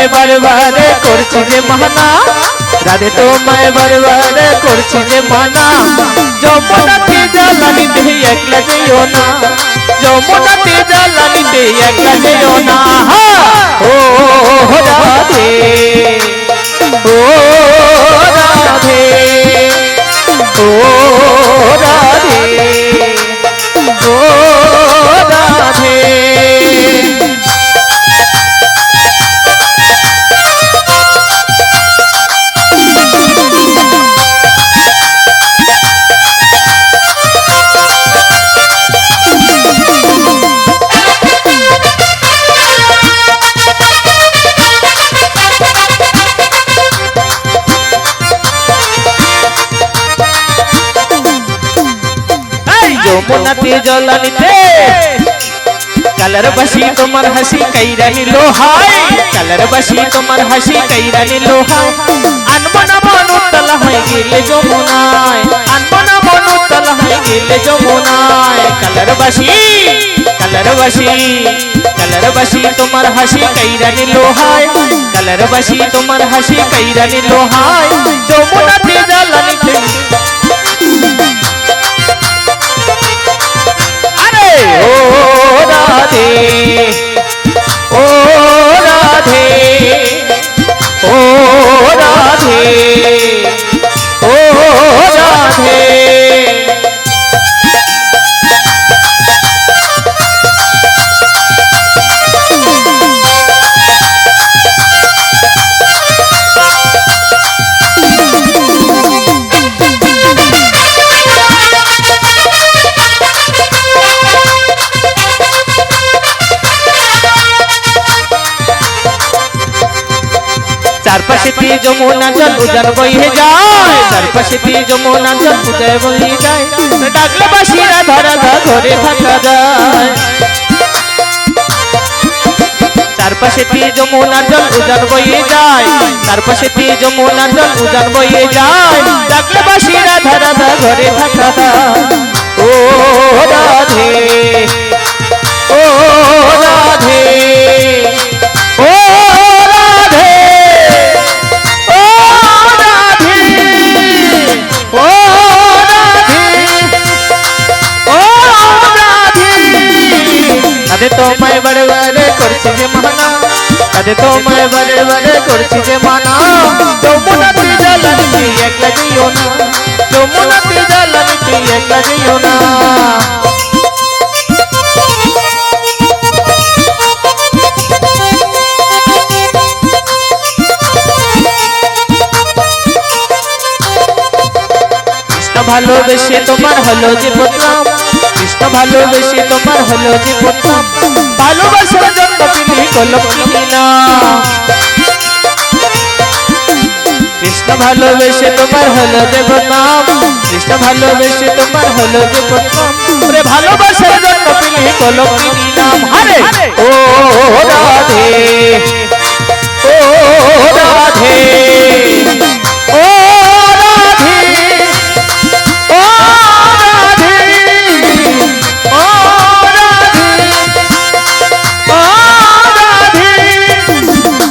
তোমায় বারবার করছি যে মানা। রাধে তোমায় বারবার করছি যে মানা। যমুনাতে জ্বালানিতে একলা যেও না। যমুনাতে জ্বালানিতে একলা যেও না। যমুনাতে জলানিতে কালার বাসি তোমার হাসি কাইরা নিল কালার বাসি তোমার হাসি কাইরা নিল হাই আনমনা মনুতলা হয়ে গেলে যমুনায়। আনমনা মনুতলা হয়ে গেলে যমুনায়। কালার বাসি কালার বাসি কালার বাসি তোমার হাসি কাইরা নিল কালার বাসি তোমার হাসি কাইরা নিল যমুনাতে জলানিতে চারপাশে দিয়ে যমুনা জল উজান বইয়ে যায় চারপাশে দিয়ে যমুনা জল উজায় বইয়ে যায়। ডাকলে বাসিরা ধরা ধা ধরে থাকা যায়। চারপাশে দিয়ে যমুনা জল উজান বইয়ে যায় চারপাশে দিয়ে যমুনা জল উজান যায়। ডাকলে বাসিরা ধরা ধা ঘরে থাকা যায়। রাধে তোমায় বারে বারে করছি যে মানা রাধে তোমায় বারে বারে করছি যে মানা যমুনাতে জ্বালানিতে একলা যেও না যমুনাতে জ্বালানিতে একলা যেও না ভালোবেসে তোমার হলো যে বদনাম কৃষ্ণ ভালোবেসে তোমার হলো যে ভালোবাসার জন্য কৃষ্ণ ভালোবেসে তোমার হলো যে কৃষ্ণ ভালোবেসে তোমার হলো ওরে ভালোবাসার জন্য তুমি কলম হারে ও, রাধে।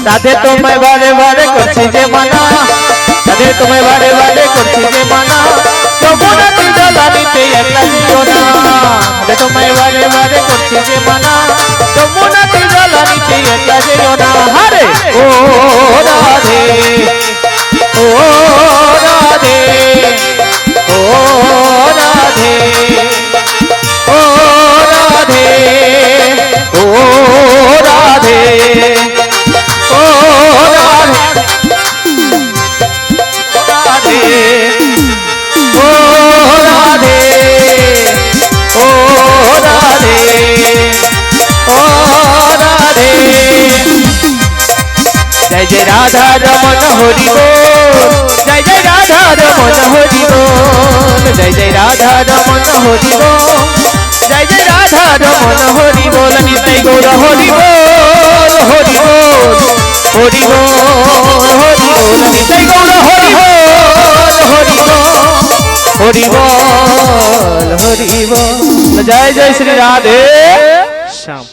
রাধে তোমায় বারে বারে করছি যে মানা রাধে তোমায় বারে বারে করছি যে মানা যমুনাতে জ্বালানিতে একলা যেও না রাধে তোমায় বারে বারে করছি যে মানা যমুনাতে ও জয় জয় রাধা রমন হরি বল, জয় জয় রাধা রমন হরি জয় জয় রাধা রমন হরি বল, জয় জয় রাধা রমন হরি বল নিতাই গৌর হরি হরি হরি হরি বল নিতাই গৌর হরি বল। হরি বল হরি বল জয় জয় শ্রী রাধে। শ্যাম।